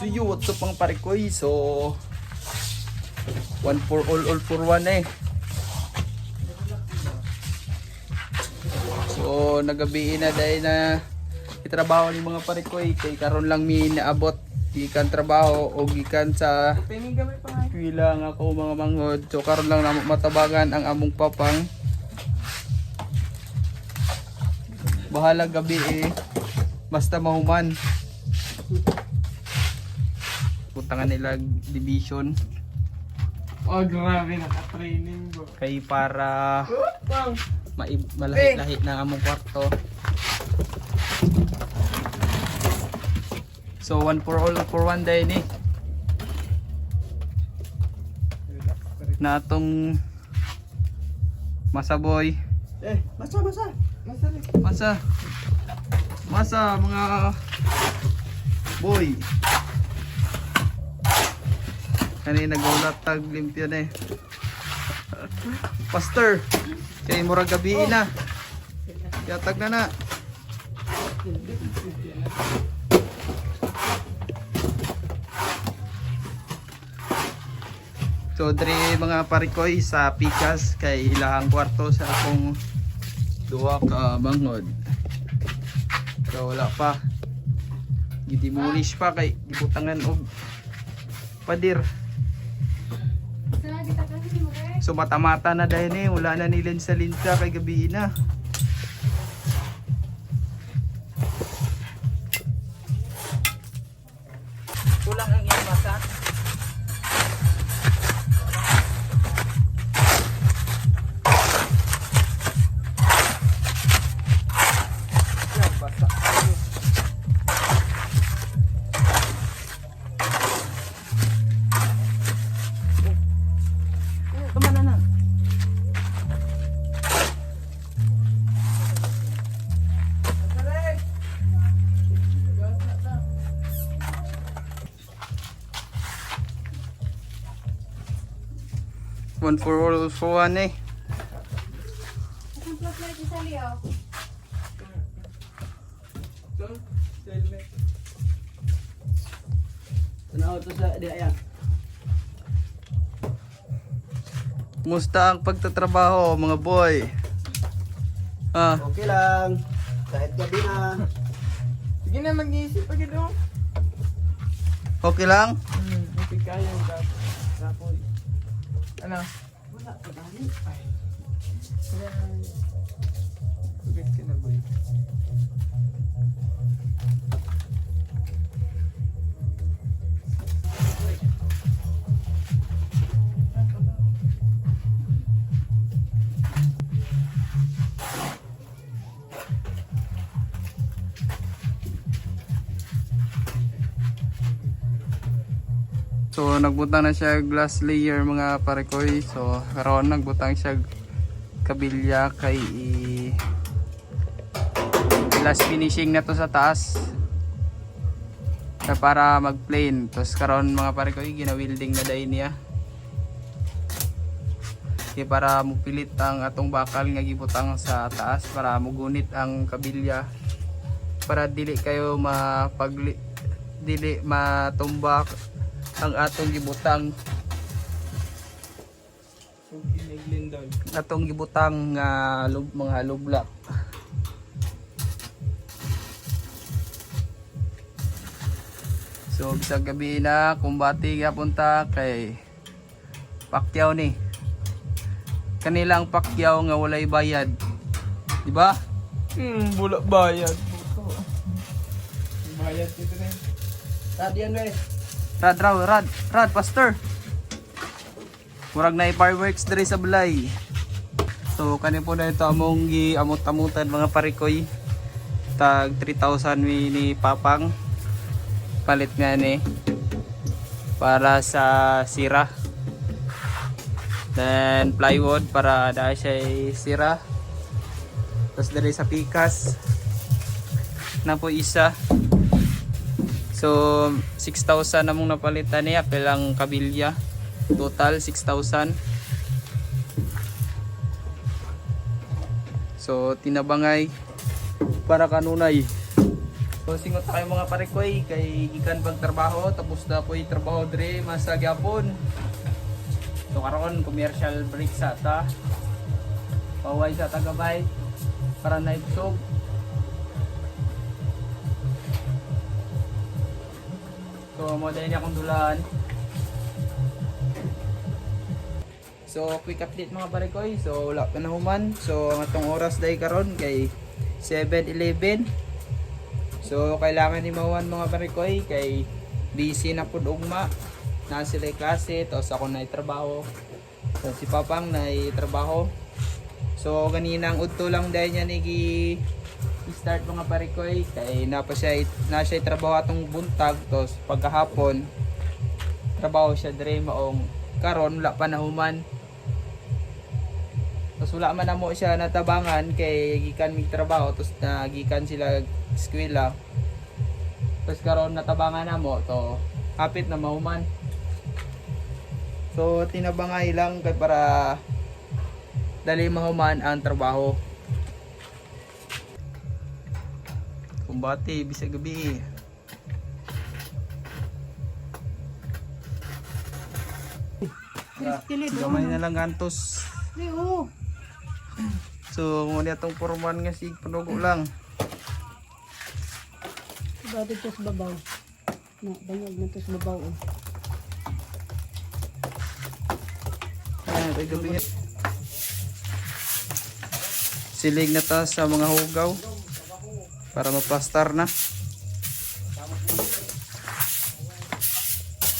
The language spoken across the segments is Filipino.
So you, what's up mga parikoy? So, one for all, all for one eh. So, nagabiin na dahil na itrabaho ni mga parikoy. Kay karon lang mi naabot gikan trabaho o gikan sa pa nga. Ako mga manghod. So karon lang namo matabagan ang among papang. Bahala gabi eh. Basta mahuman. Putangan nila division Oh, grabe. Naka-training bro. kay para maib malahi-lahi ng among kwarto. So one for all for one day ni. Na atong masaboy. Eh, masa, masa. Masa. Masa. Masa mga boy. Kanina nagaulat tag limpyo na eh. Pastor. Kay murag gabi na. Yatag na na. So dre mga parikoy sa Pikas kay ilahang kwarto sa akong duha ka bangod. So wala pa. Gidemolish pa kay gibutangan og padir. So mata-mata na dahil eh, wala na nilin sa linta kay gabi na. One for all for one eh. Oh. Tanaw to sa di ayan. Kumusta ang pagtatrabaho mga boy? Ah, Okay lang. Kahit gabi na. Sige na, mag-iisip pa gito. okay lang? Hmm, okay kaya. Ano? Wala pa dali. Ay. So nagbutang na siya glass layer mga parekoy. So karon nagbutang siya kabilya kay i- last finishing na to sa taas. Na para mag-plane. Tapos karon mga parekoy gina-welding na dahil niya. Kaya para mupilit ang atong bakal nga gibutang sa taas para mugunit ang kabilya para dili kayo mapagli dili matumbak ang atong gibutang atong gibutang nga lub, mga lublak so bisag gabi na kumbati punta kay Pacquiao ni kanilang Pacquiao nga walay bayad di ba Hmm, bulak bayad. Bayad dito na yun. Tadi yan, be. Rad raw rad rad pastor. Murag na fireworks diri sa balay. So kani po na ito among giamot-amutan mga parikoy. Tag 3,000 mi ni papang. Palit nga ni para sa sira. Then plywood para dahil siya sira. Tapos diri sa pikas. Na po isa So 6,000 na mong napalitan niya pelang kabilya. Total 6,000. So tinabangay para kanunay. So singot na kayo mga parikoy kay gikan bag trabaho tapos na po trabaho dre masa gyapon. So karon commercial break sa ta. Paway sa tagabay para na So mo dahil akong dulaan. So quick update mga parikoy. So wala pa na human. So ang oras dahil karon kay 7:11. So kailangan ni Mawan mga barikoy kay busy na pud ugma. Na sila klase tapos ako na trabaho. So si Papang na trabaho. So ganinang udto lang dahil niya nigi start mga barikoy kay na pa siya na siya trabaho atong buntag tapos pagkahapon trabaho siya dire maong karon wala pa nahuman. Tapos wala man na mo siya natabangan kay gikan mig trabaho tapos nagikan sila eskwela. Tapos karon natabangan na mo to hapit na mahuman. So tinabangay lang kay para dali mahuman ang trabaho. Kumbati bisag gabi. Gamay na lang gantos. So, muna itong forman nga si panugo lang. Bago ito sa babaw. Na, banyag na ito sa babaw. oh. Ayan, ito gabi. Silig na ta sa mga hugaw para maplastar na.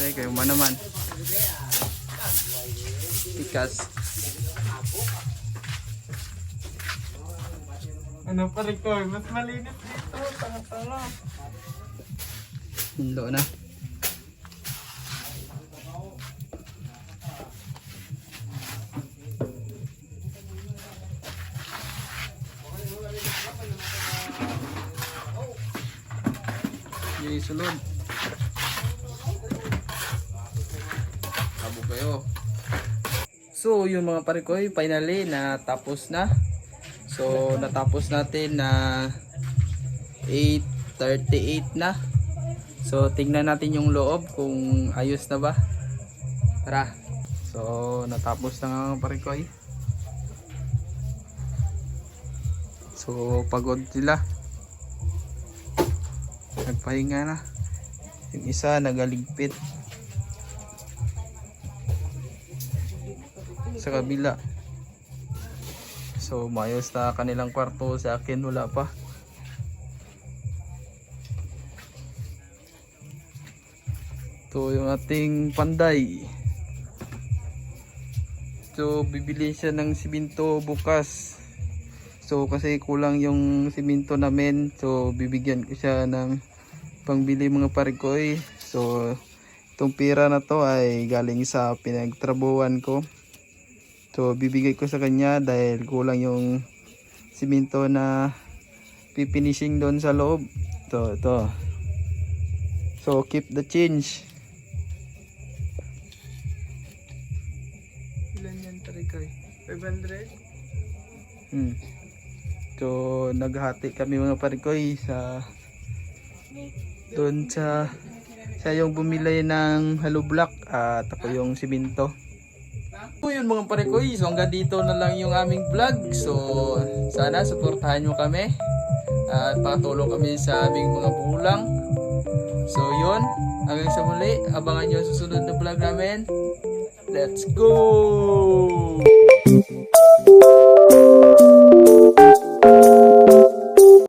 Okay, kayo man naman. Tikas. Ano parikoy? Mas malinis dito. Tanga-tanga. Hinlo na. Yung sulod. Tabo kayo. So, yung mga parikoy, finally, natapos na. So, natapos natin na 8.38 na. So, tingnan natin yung loob kung ayos na ba. Tara. So, natapos na nga ang parikoy. So, pagod sila. Nagpahinga na. Yung isa nagaligpit. Sa kabila. So, maayos na kanilang kwarto. Sa akin, wala pa. Ito yung ating panday. So, bibili siya ng siminto bukas. So, kasi kulang yung siminto namin. So, bibigyan ko siya ng pangbili mga parikoy. So, itong pira na to ay galing sa pinagtrabuhan ko. So, bibigay ko sa kanya dahil kulang yung siminto na pipinishing doon sa loob. Ito, ito. So, keep the change. Ilan yan parikoy? 500? Hmm. So, naghati kami mga parikoy sa doon sa siya yung bumili ng hollow block at ako yung siminto. So yun mga parikoy, so hanggang dito na lang yung aming vlog. So sana suportahan nyo kami at patulong kami sa aming mga bulang. So yun, hanggang sa muli, abangan nyo susunod na vlog namin. Let's go!